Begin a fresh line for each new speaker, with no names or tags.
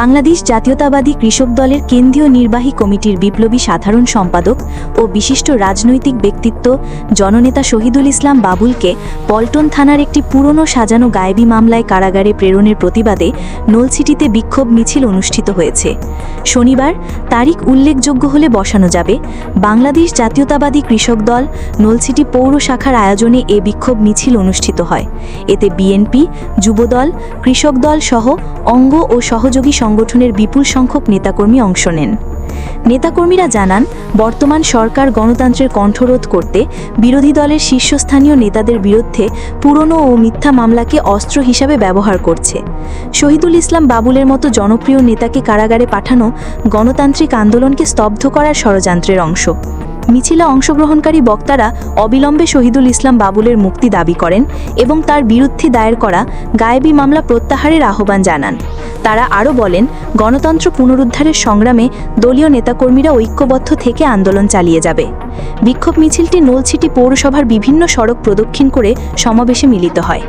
বাংলাদেশ জাতীয়তাবাদী কৃষক দলের কেন্দ্রীয় নির্বাহী কমিটির বিপ্লবী সাধারণ সম্পাদক ও বিশিষ্ট রাজনৈতিক ব্যক্তিত্ব জননেতা শহীদুল ইসলাম বাবুলকে পল্টন থানার একটি পুরনো সাজানো গায়েবী মামলায় কারাগারে প্রেরণের প্রতিবাদে নলছিটিতে বিক্ষোভ মিছিল অনুষ্ঠিত হয়েছে। শনিবার তারিখ উল্লেখযোগ্য হলে বসানো যাবে। বাংলাদেশ জাতীয়তাবাদী কৃষক দল নলছিটি পৌর শাখার আয়োজনে এ বিক্ষোভ মিছিল অনুষ্ঠিত হয়। এতে বিএনপি, যুবদল, কৃষক দল সহ অঙ্গ ও সহযোগী সংগঠনের বিপুল সংখ্যক নেতাকর্মী অংশ নেন। নেতাকর্মীরা জানান, বর্তমান সরকার গণতন্ত্রের কণ্ঠরোধ করতে বিরোধী দলের শীর্ষস্থানীয় নেতাদের বিরুদ্ধে পুরনো ও মিথ্যা মামলাকে অস্ত্র হিসাবে ব্যবহার করছে। শহীদুল ইসলাম বাবুলের মতো জনপ্রিয় নেতাকে কারাগারে পাঠানো গণতান্ত্রিক আন্দোলনকে স্তব্ধ করার ষড়যন্ত্রের অংশ। মিছিলে অংশগ্রহণকারী বক্তারা অবিলম্বে শহীদুল ইসলাম বাবুলের মুক্তি দাবি করেন এবং তার বিরুদ্ধে দায়ের করা গায়েবী মামলা প্রত্যাহারের আহ্বান জানান। তারা আরও বলেন, গণতন্ত্র পুনরুদ্ধারের সংগ্রামে দলীয় নেতাকর্মীরা ঐক্যবদ্ধ থেকে আন্দোলন চালিয়ে যাবে। বিক্ষোভ মিছিলটি নলছিটি পৌরসভার বিভিন্ন সড়ক প্রদক্ষিণ করে সমাবেশে মিলিত হয়।